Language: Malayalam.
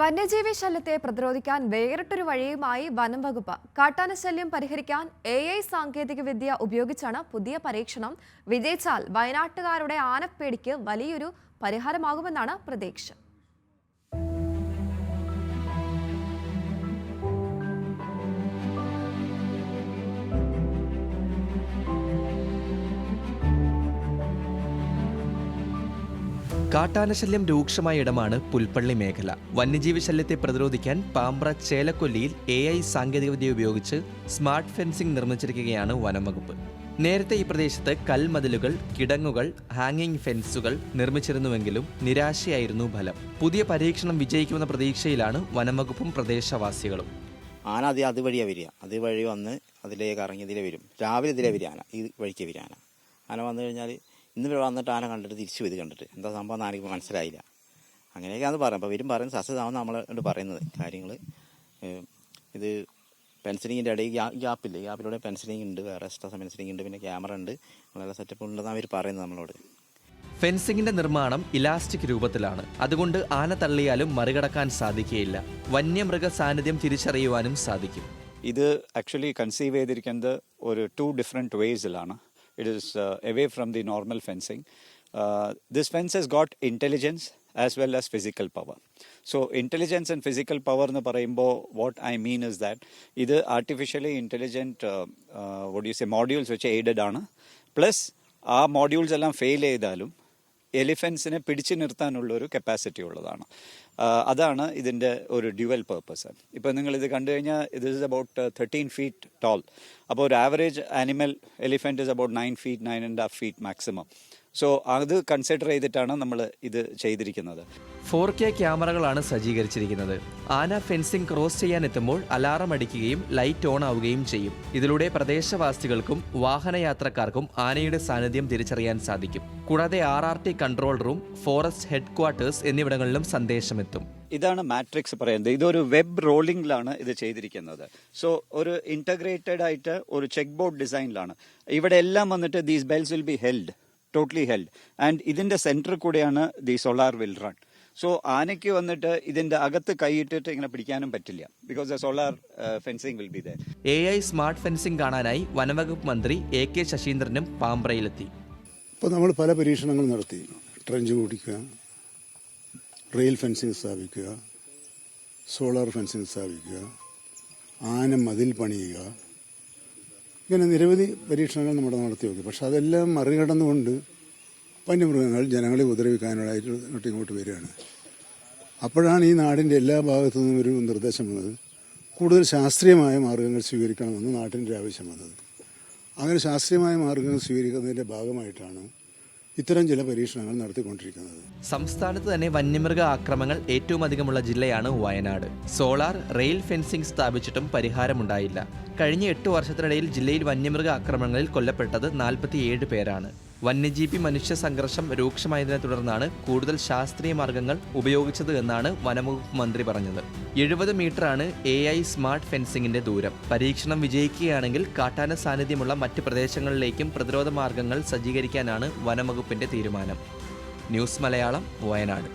വന്യജീവി ശല്യത്തെ പ്രതിരോധിക്കാൻ വേറിട്ടൊരു വഴിയുമായി വനം വകുപ്പ് കാട്ടാന ശല്യം പരിഹരിക്കാൻ എ ഐ സാങ്കേതിക വിദ്യ ഉപയോഗിച്ചാണ് പുതിയ പരീക്ഷണം. വിജയിച്ചാൽ വയനാട്ടുകാരുടെ ആനപ്പേടിക്ക് വലിയൊരു പരിഹാരമാകുമെന്നാണ് പ്രതീക്ഷ. കാട്ടാനശല്യം രൂക്ഷമായ ഇടമാണ് പുൽപ്പള്ളി മേഖല. വന്യജീവി ശല്യത്തെ പ്രതിരോധിക്കാൻ പാമ്പ്ര ചേലക്കൊല്ലിയിൽ എ ഐ സാങ്കേതികവിദ്യ ഉപയോഗിച്ച് സ്മാർട്ട് ഫെൻസിംഗ് നിർമ്മിച്ചിരിക്കുകയാണ് വനംവകുപ്പ്. നേരത്തെ ഈ പ്രദേശത്ത് കൽമതിലുകൾ കിടങ്ങുകൾ ഹാങ്ങിങ് ഫെൻസുകൾ നിർമ്മിച്ചിരുന്നുവെങ്കിലും നിരാശയായിരുന്നു ഫലം. പുതിയ പരീക്ഷണം വിജയിക്കുമെന്ന പ്രതീക്ഷയിലാണ് വനംവകുപ്പും പ്രദേശവാസികളും. ആന അത് അതുവഴിയാണ് വരിക. അതുവഴി വന്ന് അതിലേക്ക് ഇറങ്ങിയതിലെ വരും. രാവിലെ ഇതിലെ വരിക ആന. ഈ വഴിക്ക് വരിക ആന. ആന വന്നു കഴിഞ്ഞാൽ ഇന്ന് ഇവിടെ വന്നിട്ട് ആന കണ്ടിട്ട് തിരിച്ചു ഇത് കണ്ടിട്ട്. എന്താ സംഭവം എന്ന് ആനയ്ക്ക് മനസ്സിലായില്ല. അങ്ങനെയൊക്കെയാണ് പറയുന്നത് അപ്പോൾ വരും പറയുന്നത് സസ്യതാമെന്ന് നമ്മളോട് പറയുന്നത് കാര്യങ്ങൾ ഇത് പെൻസിലിങ്ങിന്റെ ഇടയിൽ ഗ്യാ ഗ്യാപ്പില്ലേ ഗ്യാപ്പിലൂടെ പെൻസിലിംഗ് ഉണ്ട്. വേറെ എക്സ്ട്രാ പെൻസിലിംഗ് ഉണ്ട്. പിന്നെ ക്യാമറ ഉണ്ട്. അങ്ങനെയുള്ള സെറ്റപ്പ് ഉണ്ടെന്നാണ് അവർ പറയുന്നത് നമ്മളോട്. ഫെൻസിംഗിന്റെ നിർമ്മാണം ഇലാസ്റ്റിക് രൂപത്തിലാണ്. അതുകൊണ്ട് ആന തള്ളിയാലും മറികടക്കാൻ സാധിക്കുകയില്ല. വന്യമൃഗ സാന്നിധ്യം തിരിച്ചറിയുവാനും സാധിക്കും. ഇത് ആക്ച്വലി കൺസീവ് ചെയ്തിരിക്കുന്നത് ഒരു two different വേസിലാണ് it is away from the normal fencing this fence has got intelligence as well as physical power so intelligence and physical power എന്ന് പറയുമ്പോൾ what I mean is that ഇത് artificially intelligent what you say modules വെച്ച് എയ്ഡഡ് ആണ്. പ്ലസ് ആ മോഡ്യൂൾസ് എല്ലാം ഫെയിൽ ചെയ്താലും എലിഫൻസിനെ പിടിച്ചു നിർത്താനുള്ള ഒരു കപ്പാസിറ്റി ഉള്ളതാണ് അതാണ് ഇതിന്റെ ഒരു ഡ്യുവൽ പേർപ്പസ് ഇപ്പോൾ നിങ്ങൾ ഇത് കണ്ടു കഴിഞ്ഞാൽ ഇത് is about thirteen feet tall അപ്പോൾ ഒരു average animal elephant is about nine feet nine and half feet maximum so അത് കൺസിഡർ ചെയ്തിട്ടാണ് നമ്മൾ ഇത് ചെയ്തിരിക്കുന്നത്. ഫോർ കെ ക്യാമറകളാണ് സജ്ജീകരിച്ചിരിക്കുന്നത്. ആന ഫെൻസിംഗ് ക്രോസ് ചെയ്യാൻ എത്തുമ്പോൾ അലാറം അടിക്കുകയും ലൈറ്റ് ഓൺ ആവുകയും ചെയ്യും. ഇതിലൂടെ പ്രദേശവാസികൾക്കും വാഹനയാത്രക്കാർക്കും ആനയുടെ സാന്നിധ്യം തിരിച്ചറിയാൻ സാധിക്കും. കൂടാതെ R R T control room forest headquarters എന്നിവിടങ്ങളിലും സന്ദേശമെത്തും. ഇതാണ് മാട്രിക്സ് പറയുന്നത്. ഇതൊരു വെബ് റോളിംഗിലാണ് ഇത് ചെയ്തിരിക്കുന്നത്. സോ ഒരു ഇന്റഗ്രേറ്റഡ് ആയിട്ട് ഒരു ചെക്ക് ബോർഡ് ഡിസൈനിലാണ് ഇവിടെ എല്ലാം വന്നിട്ട് these bells will be held totally held and ഇതിന്റെ സെന്ററിൽ കൂടെയാണ് the solar will run so ആനയ്ക്ക് വന്നിട്ട് ഇതിന്റെ അകത്ത് കൈയിട്ടിട്ട് ഇങ്ങനെ പിടിക്കാനും പറ്റില്ല. Because the solar fencing will be the A I smart fencing കാണാനായി വനവകുപ്പ് മന്ത്രി എ കെ ശശീന്ദ്രനും പാമ്പ്രയിലെത്തി. ഇപ്പോൾ നമ്മൾ പല പരീക്ഷണങ്ങൾ നടത്തി. ട്രഞ്ച് കൂടിക്കുക റെയിൽ ഫെൻസിങ് സ്ഥാപിക്കുക സോളാർ ഫെൻസിങ് സ്ഥാപിക്കുക ആന മതിൽ പണിയുക ഇങ്ങനെ നിരവധി പരീക്ഷണങ്ങൾ നമ്മുടെ നടത്തി നോക്കി. പക്ഷെ അതെല്ലാം മറികടന്നുകൊണ്ട് വന്യമൃഗങ്ങൾ ജനങ്ങളെ ഉപദ്രവിക്കാനായിട്ട് ഇങ്ങോട്ട് വരികയാണ്. അപ്പോഴാണ് ഈ നാടിന്റെ എല്ലാ ഭാഗത്തു നിന്നും ഒരു നിർദ്ദേശം വന്നത്. കൂടുതൽ ശാസ്ത്രീയമായ മാർഗങ്ങൾ സ്വീകരിക്കണമെന്ന് നാട്ടിന്റെ ആവശ്യം വന്നത്. അങ്ങനെ ശാസ്ത്രീയമായ മാർഗങ്ങൾ സ്വീകരിക്കുന്നതിന്റെ ഭാഗമായിട്ടാണ് ഇത്തരം ചില പരീക്ഷണങ്ങൾ നടത്തിക്കൊണ്ടിരിക്കുന്നത്. സംസ്ഥാനത്ത് തന്നെ വന്യമൃഗ ആക്രമങ്ങൾ ഏറ്റവും അധികമുള്ള ജില്ലയാണ് വയനാട്. സോളാർ റെയിൽ ഫെൻസിംഗ് സ്ഥാപിച്ചിട്ടും പരിഹാരമുണ്ടായില്ല. കഴിഞ്ഞ എട്ട് വർഷത്തിനിടയിൽ ജില്ലയിൽ വന്യമൃഗ ആക്രമണങ്ങളിൽ കൊല്ലപ്പെട്ടത് നാൽപ്പത്തിയേഴ് പേരാണ്. വന്യജീവി മനുഷ്യ സംഘർഷം രൂക്ഷമായതിനെ തുടർന്നാണ് കൂടുതൽ ശാസ്ത്രീയ മാർഗങ്ങൾ ഉപയോഗിച്ചത് എന്നാണ് വനംവകുപ്പ് മന്ത്രി പറഞ്ഞത്. എഴുപത് മീറ്ററാണ് എ ഐ സ്മാർട്ട് ഫെൻസിംഗിന്റെ ദൂരം. പരീക്ഷണം വിജയിക്കുകയാണെങ്കിൽ കാട്ടാന സാന്നിധ്യമുള്ള മറ്റ് പ്രദേശങ്ങളിലേക്കും പ്രതിരോധ മാർഗങ്ങൾ സജ്ജീകരിക്കാനാണ് വനംവകുപ്പിന്റെ തീരുമാനം. ന്യൂസ് മലയാളം വയനാട്.